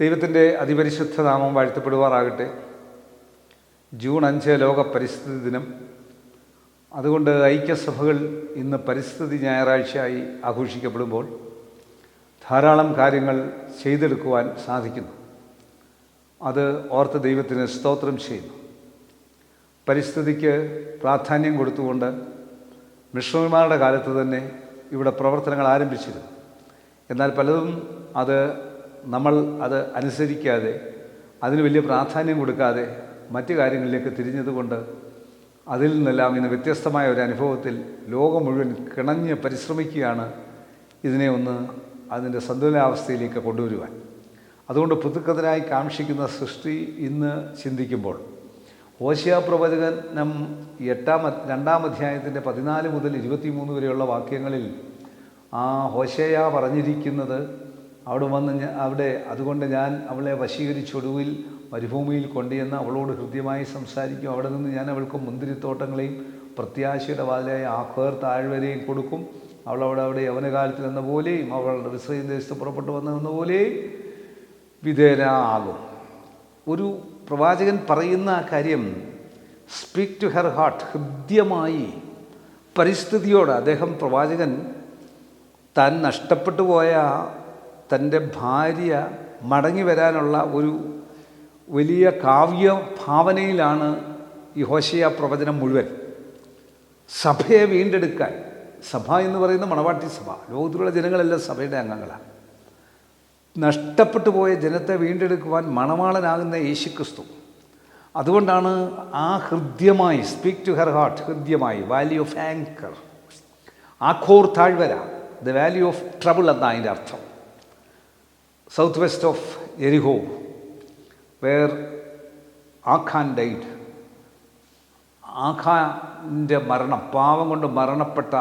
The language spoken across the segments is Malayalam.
ദൈവത്തിന്റെ അതിപരിശുദ്ധ നാമം വാഴ്ത്തപ്പെടുവാറാകട്ടെ. ജൂൺ അഞ്ച് ലോക പരിസ്ഥിതി ദിനം. അതുകൊണ്ട് ഐക്യസഭകൾ ഇന്ന് പരിസ്ഥിതി ഞായറാഴ്ചയായി ആഘോഷിക്കപ്പെടുമ്പോൾ ധാരാളം കാര്യങ്ങൾ ചെയ്തെടുക്കുവാൻ സാധിക്കുന്നു. അത് ഓർത്ത് ദൈവത്തിന് സ്തോത്രം ചെയ്യുന്നു. പരിസ്ഥിതിക്ക് പ്രാധാന്യം കൊടുത്തുകൊണ്ട് മിഷണറിമാരുടെ കാലത്ത് തന്നെ ഇവിടെ പ്രവർത്തനങ്ങൾ ആരംഭിച്ചിരുന്നു. എന്നാൽ പലതും അത് നമ്മൾ അത് അനുസരിക്കാതെ അതിന് വലിയ പ്രാധാന്യം കൊടുക്കാതെ മറ്റു കാര്യങ്ങളിലേക്ക് തിരിഞ്ഞതുകൊണ്ട് അതിൽ നിന്നെല്ലാം ഇന്ന് വ്യത്യസ്തമായ ഒരു അനുഭവത്തിൽ ലോകം മുഴുവൻ കിണഞ്ഞ് പരിശ്രമിക്കുകയാണ് ഇതിനെ ഒന്ന് അതിന്റെ സന്തുലനാവസ്ഥയിലേക്ക് കൊണ്ടുവരുവാൻ. അതുകൊണ്ട് പുതുക്കത്തിനായി കാക്ഷിക്കുന്ന സൃഷ്ടി ഇന്ന് ചിന്തിക്കുമ്പോൾ ഓശിയ പ്രവചകനം എട്ടാം രണ്ടാം അധ്യായത്തിന്റെ പതിനാല് മുതൽ ഇരുപത്തിമൂന്ന് വരെയുള്ള വാക്യങ്ങളിൽ ആ ഹോശയ പറഞ്ഞിരിക്കുന്നത് അവിടെ വന്ന് അവിടെ അതുകൊണ്ട് ഞാൻ അവളെ വശീകരിച്ചൊടുവിൽ മരുഭൂമിയിൽ കൊണ്ടുചെന്ന് അവളോട് ഹൃദ്യമായി സംസാരിക്കും. അവിടെ നിന്ന് ഞാൻ അവൾക്ക് മുന്തിരിത്തോട്ടങ്ങളെയും പ്രത്യാശയുടെ വാതിലായ ആഖേർ താഴ്വരയും കൊടുക്കും. അവൾ അവിടെ അവിടെ യവനകാലത്തിൽ എന്ന പോലെയും അവളുടെ വിശ്രയം ദേശത്ത് പുറപ്പെട്ടു വന്നതെന്ന പോലെയും വിധേയനാകും. ഒരു പ്രവാചകൻ പറയുന്ന ആ കാര്യം സ്പീക്ക് ടു ഹെർ ഹാർട്ട്. ഹൃദ്യമായി പരിസ്ഥിതിയോട് അദ്ദേഹം പ്രവാചകൻ താൻ നഷ്ടപ്പെട്ടു പോയ തന്റെ ഭാര്യ മടങ്ങി വരാനുള്ള ഒരു വലിയ കാവ്യ ഭാവനയിലാണ് ഈ ഹോശയ പ്രവചനം മുഴുവൻ. സഭയെ വീണ്ടെടുക്കാൻ സഭ എന്ന് പറയുന്ന മണവാട്ടി സഭ ലോകത്തിലുള്ള ജനങ്ങളെല്ലാം സഭയുടെ അംഗങ്ങളാണ്. നഷ്ടപ്പെട്ടു പോയ ജനത്തെ വീണ്ടെടുക്കുവാൻ മണവാളനാകുന്ന യേശുക്രിസ്തു. അതുകൊണ്ടാണ് ആ ഹൃദ്യമായി സ്പീക്ക് ടു ഹെർ ഹാർട്ട് ഹൃദ്യമായി വാല്യൂ ഓഫ് ആങ്കർ ആഖോർ താഴ്വര ദ വാല്യൂ ഓഫ് ട്രബിൾ എന്നാണ് അതിന്റെ അർത്ഥം. സൗത്ത് വെസ്റ്റ് ഓഫ് എരിഹോ വേർ ആഖാൻ ഡൈഡ് ആഖാന്റെ മരണം പാവം കൊണ്ട് മരണപ്പെട്ട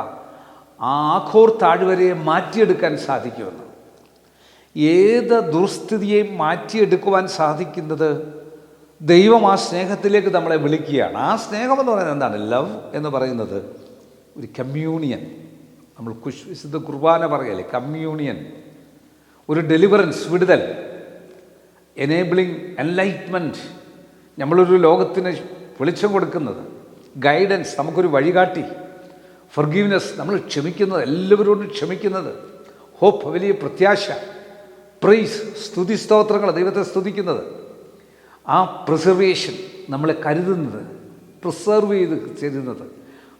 ആ ആഖോർ താഴ്വരയെ മാറ്റിയെടുക്കാൻ സാധിക്കുമെന്ന്. ഏത് ദുർസ്ഥിതിയെയും മാറ്റിയെടുക്കുവാൻ സാധിക്കുന്നത് ദൈവം ആ സ്നേഹത്തിലേക്ക് നമ്മളെ വിളിക്കുകയാണ്. ആ സ്നേഹം എന്ന് പറയുന്നത് എന്താണ്? ലവ് എന്ന് പറയുന്നത് ഒരു കമ്മ്യൂണിയൻ നമ്മൾ കുശ് വിശുദ്ധ കുർബാന പറയല്ലേ? കമ്മ്യൂണിയൻ ഒരു ഡെലിവറൻസ് വിടുതൽ എനേബിളിംഗ് എൻലൈറ്റ്മെന്റ് നമ്മളൊരു ലോകത്തിന് വെളിച്ചം കൊടുക്കുന്നത് ഗൈഡൻസ് നമുക്കൊരു വഴികാട്ടി ഫർഗീവ്നെസ് നമ്മൾ ക്ഷമിക്കുന്നത് എല്ലാവരോടും ക്ഷമിക്കുന്നത് ഹോപ്പ് വലിയ പ്രത്യാശ പ്രൈസ് സ്തുതി സ്തോത്രങ്ങൾ ദൈവത്തെ സ്തുതിക്കുന്നത്. ആ പ്രിസർവേഷൻ നമ്മളെ കരുതുന്നത് പ്രിസർവ് ചെയ്ത് ചെയ്യുന്നത്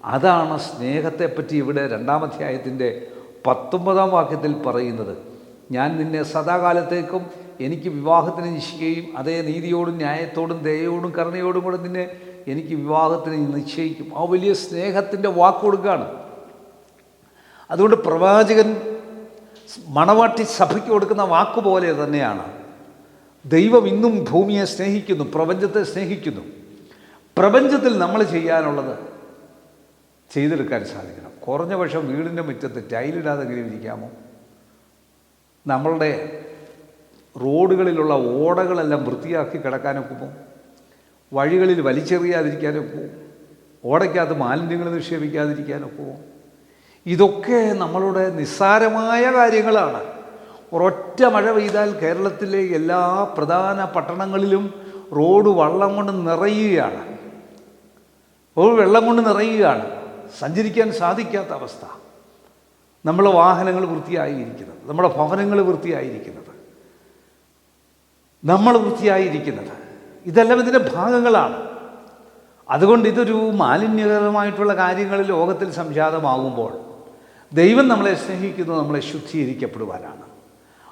അതാണ് സ്നേഹത്തെപ്പറ്റി ഇവിടെ രണ്ടാമധ്യായത്തിന്റെ പത്തൊമ്പതാം വാക്യത്തിൽ പറയുന്നത്. ഞാൻ നിന്നെ സദാകാലത്തേക്കും എനിക്ക് വിവാഹത്തിന് നിശ്ചയിക്കുകയും അതേ നീതിയോടും ന്യായത്തോടും ദയയോടും കരുണയോടും കൂടെ നിന്നെ എനിക്ക് വിവാഹത്തിന് നിശ്ചയിക്കും. ആ വലിയ സ്നേഹത്തിന്റെ വാക്ക് കൊടുക്കുകയാണ്. അതുകൊണ്ട് പ്രവാചകൻ മണവാട്ടി സഭയ്ക്ക് കൊടുക്കുന്ന വാക്ക് പോലെ തന്നെയാണ്. ദൈവം ഇന്നും ഭൂമിയെ സ്നേഹിക്കുന്നു പ്രപഞ്ചത്തെ സ്നേഹിക്കുന്നു. പ്രപഞ്ചത്തിൽ നമ്മൾ ചെയ്യാനുള്ളത് ചെയ്തെടുക്കാൻ സാധിക്കണം. കുറഞ്ഞ പക്ഷം വീടിന്റെ മുറ്റത്ത് ടൈലിടാതെ എങ്ങനെ ഇരിക്കാമോ? നമ്മളുടെ റോഡുകളിലുള്ള ഓടകളെല്ലാം വൃത്തിയാക്കി കിടക്കാനൊക്കെ പോകും. വഴികളിൽ വലിച്ചെറിയാതിരിക്കാനൊക്കെ പോകും. ഓടയ്ക്കകത്ത് മാലിന്യങ്ങൾ നിക്ഷേപിക്കാതിരിക്കാനൊക്കെ പോകും. ഇതൊക്കെ നമ്മളുടെ നിസ്സാരമായ കാര്യങ്ങളാണ്. ഒരൊറ്റ മഴ പെയ്താൽ കേരളത്തിലെ എല്ലാ പ്രധാന പട്ടണങ്ങളിലും റോഡ് വള്ളം കൊണ്ട് നിറയുകയാണ്. റോഡ് വെള്ളം കൊണ്ട് നിറയുകയാണ്. സഞ്ചരിക്കാൻ സാധിക്കാത്ത അവസ്ഥ. നമ്മളെ വാഹനങ്ങൾ വൃത്തിയായിരിക്കുന്നത് നമ്മുടെ ഭവനങ്ങൾ വൃത്തിയായിരിക്കുന്നത് നമ്മൾ വൃത്തിയായിരിക്കുന്നത് ഇതെല്ലാം ഇതിന്റെ ഭാഗങ്ങളാണ്. അതുകൊണ്ട് ഇതൊരു മാലിന്യകരമായിട്ടുള്ള കാര്യങ്ങൾ ലോകത്തിൽ സംജാതമാകുമ്പോൾ ദൈവം നമ്മളെ സ്നേഹിക്കുന്നത് നമ്മളെ ശുദ്ധീകരിക്കപ്പെടുവാനാണ്.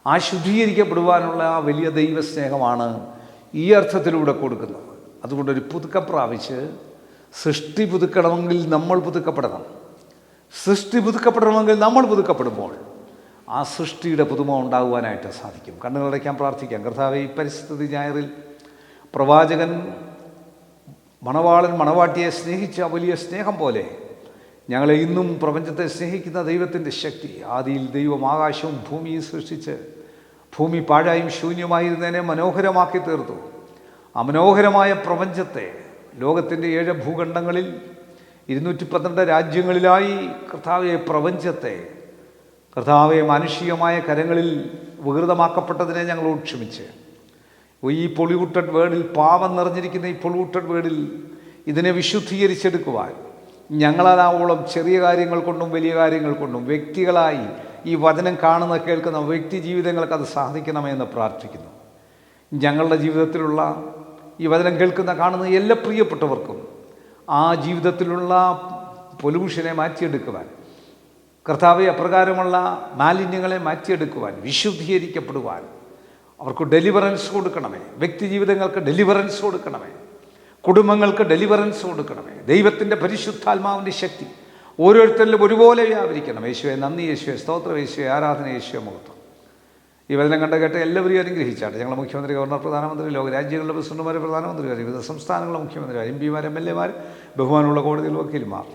ആ ശുദ്ധീകരിക്കപ്പെടുവാനുള്ള ആ വലിയ ദൈവസ്നേഹമാണ് ഈ അർത്ഥത്തിലൂടെ കൊടുക്കുന്നത്. അതുകൊണ്ടൊരു പുതുക്കം പ്രാപിച്ച് സൃഷ്ടി പുതുക്കണമെങ്കിൽ നമ്മൾ പുതുക്കപ്പെടണം. സൃഷ്ടി പുതുക്കപ്പെടണമെങ്കിൽ നമ്മൾ പുതുക്കപ്പെടുമ്പോൾ ആ സൃഷ്ടിയുടെ പുതുമ ഉണ്ടാകുവാനായിട്ട് സാധിക്കും. കണ്ണുകളടയ്ക്കാൻ പ്രാർത്ഥിക്കാം. കർത്താവ് ഈ പരിസ്ഥിതി ഞായറിൽ പ്രവാചകൻ മണവാളൻ മണവാട്ടിയെ സ്നേഹിച്ച വലിയ സ്നേഹം പോലെ ഞങ്ങളെ ഇന്നും പ്രപഞ്ചത്തെ സ്നേഹിക്കുന്ന ദൈവത്തിന്റെ ശക്തി ആദിയിൽ ദൈവം ആകാശവും ഭൂമിയും സൃഷ്ടിച്ച് ഭൂമി പാഴായും ശൂന്യമായിരുന്നതിനെ മനോഹരമാക്കി തീർത്തു ആ മനോഹരമായ പ്രപഞ്ചത്തെ ലോകത്തിന്റെ ഏഴ് ഭൂഖണ്ഡങ്ങളിൽ ഇരുന്നൂറ്റി പന്ത്രണ്ട് രാജ്യങ്ങളിലായി കർത്താവെ പ്രപഞ്ചത്തെ കർത്താവെ മാനുഷികമായ കരങ്ങളിൽ വികൃതമാക്കപ്പെട്ടതിനെ ഞങ്ങളോട് ക്ഷമിച്ച് ഈ പൊളിവുട്ടഡ് വേർഡിൽ പാവം നിറഞ്ഞിരിക്കുന്ന ഈ പൊളിവുട്ടഡ് വേർഡിൽ ഇതിനെ വിശുദ്ധീകരിച്ചെടുക്കുവാൻ ഞങ്ങളാവോളം ചെറിയ കാര്യങ്ങൾ കൊണ്ടും വലിയ കാര്യങ്ങൾ കൊണ്ടും വ്യക്തികളായി ഈ വചനം കാണുന്ന കേൾക്കുന്ന വ്യക്തി ജീവിതങ്ങൾക്ക് അത് സാധിക്കണമെന്ന് പ്രാർത്ഥിക്കുന്നു. ഞങ്ങളുടെ ജീവിതത്തിലുള്ള ഈ വചനം കേൾക്കുന്ന കാണുന്ന എല്ലാ പ്രിയപ്പെട്ടവർക്കും ആ ജീവിതത്തിലുള്ള പൊല്യൂഷനെ മാറ്റിയെടുക്കുവാൻ കർത്താവെ അപ്രകാരമുള്ള മാലിന്യങ്ങളെ മാറ്റിയെടുക്കുവാൻ വിശുദ്ധീകരിക്കപ്പെടുവാൻ അവർക്ക് ഡെലിവറൻസ് കൊടുക്കണമേ. വ്യക്തി ജീവിതങ്ങൾക്ക് ഡെലിവറൻസ് കൊടുക്കണമേ. കുടുംബങ്ങൾക്ക് ഡെലിവറൻസ് കൊടുക്കണമേ. ദൈവത്തിന്റെ പരിശുദ്ധാത്മാവിന്റെ ശക്തി ഓരോരുത്തരിലും ഒരുപോലെ വ്യാപരിക്കണം യേശുവെ നന്ദി യേശുവെ സ്തോത്രം യേശുവെ ആരാധന യേശുവെ മുഖത്വം ഈ വചനം കണ്ട കേട്ട് എല്ലാവരും അനുഗ്രഹിച്ചാട്ടെ. ഞങ്ങളുടെ മുഖ്യമന്ത്രി ഗവർണർ പ്രധാനമന്ത്രി ലോക രാജ്യങ്ങളുടെ പ്രസിഡന്റുമാർ പ്രധാനമന്ത്രിമാർ വിവിധ സംസ്ഥാനങ്ങളുടെ മുഖ്യമന്ത്രിമാർ എം പിമാർ എം എൽ എമാർ ബഹുമാനമുള്ള കോടതിയിൽ വക്കീൽമാർ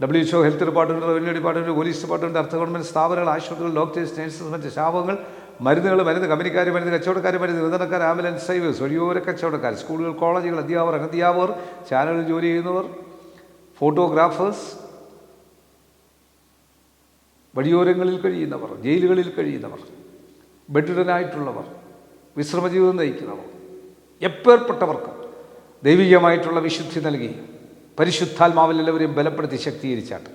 W H O health department revenue department police department അർത്ഥ ഗവൺമെന്റ് സ്ഥാപനങ്ങൾ ആശുപത്രികൾ ഡോക്ടേഴ്സ് നേഴ്സസ് മറ്റ് ശാപങ്ങൾ മരുന്നുകൾ മരുന്ന് കമ്പനിക്കാർ മരുന്ന് കച്ചവടക്കാർ മരുന്ന് വിതരണക്കാർ ആംബുലൻസ് സൈവേഴ്സ് ഒഴിയോര കച്ചവടക്കാർ സ്കൂളുകൾ കോളേജുകൾ അധ്യാപകർ അനധ്യാപകർ ചാനലിൽ ജോലി ചെയ്യുന്നവർ ഫോട്ടോഗ്രാഫേഴ്സ് വഴിയോരങ്ങളിൽ കഴിയുന്നവർ ജയിലുകളിൽ കഴിയുന്നവർ ബെഡിഡനായിട്ടുള്ളവർ വിശ്രമജീവിതം നയിക്കുന്നവർ എപ്പേർപ്പെട്ടവർക്കും ദൈവികമായിട്ടുള്ള വിശുദ്ധി നൽകി പരിശുദ്ധാത്മാവിൽ എല്ലാവരെയും ബലപ്പെടുത്തി ശക്തീകരിച്ചാട്ട്.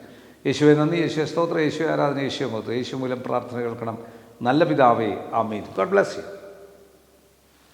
യേശുവെ നന്ദി. യേശുവെ സ്തോത്ര. യേശു ആരാധന. യേശു മുഖത്ത് യേശു മൂലം പ്രാർത്ഥന കേൾക്കണം. നല്ല പിതാവേ ആമീൻ. God bless you